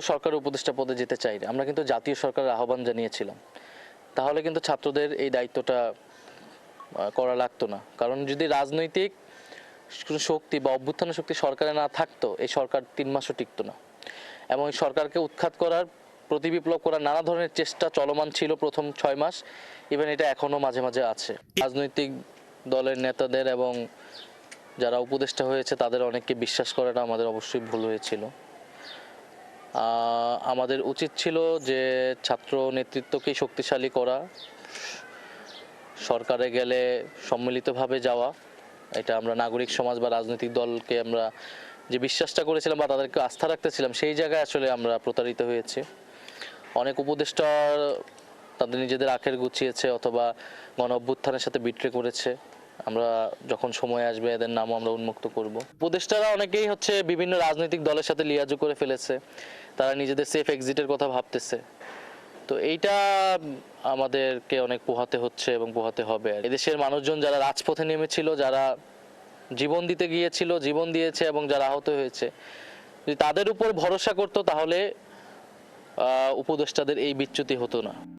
সরকার উপদেষ্টা পদে যেতে চাই আমরা কিন্তু জাতীয় সরকারের আহ্বান জানিয়েছিলাম। তাহলে কিন্তু ছাত্রদের এই দায়িত্বটা করা লাগতো না। কারণ যদি রাজনৈতিক শক্তি বা অভ্যুত্থানের শক্তি সরকারে না থাকতো, এই সরকার তিন মাসও টিকতো না। এবং এই সরকারকে উৎখাত করার প্রতি বিপ্লব করার নানা ধরনের চেষ্টা চলমান ছিল প্রথম ছয় মাস। ইভেন এটা এখনও মাঝে মাঝে আছে। রাজনৈতিক দলের নেতাদের এবং যারা উপদেষ্টা হয়েছে, তাদের অনেককে বিশ্বাস করাটা আমাদের অবশ্যই ভুল হয়েছিল। আমাদের উচিত ছিল যে ছাত্র নেতৃত্বকেই শক্তিশালী করা, সরকারে গেলে সম্মিলিতভাবে যাওয়া। এটা আমরা নাগরিক সমাজ বা রাজনৈতিক দলকে আমরা যে বিশ্বাসটা করেছিলাম বা তাদেরকে আস্থা রাখতেছিলাম, সেই জায়গায় আসলে আমরা প্রতারিত হয়েছি। অনেক উপদেষ্টা তাদের নিজেদের আখের গুছিয়েছে অথবা গণ অভ্যুত্থানের সাথে বিট্রে করেছে। আমরা যখন সময় আসবে এদের নামও আমরা উন্মুক্ত করব। উপদেষ্টারা অনেকেই হচ্ছে বিভিন্ন রাজনৈতিক দলের সাথে লিয়াজু করে ফেলেছে। তারা নিজেদের সেফ এক্সিটের কথা ভাবতেছে। তো এইটা আমাদেরকে অনেক পোহাতে হচ্ছে এবং পোহাতে হবে। আর এদেশের মানুষজন যারা রাজপথে নেমেছিল, যারা জীবন দিতে গিয়েছিল, জীবন দিয়েছে এবং যারা আহত হয়েছে, যদি তাদের উপর ভরসা করতো তাহলে উপদেষ্টাদের এই বিচ্যুতি হতো না।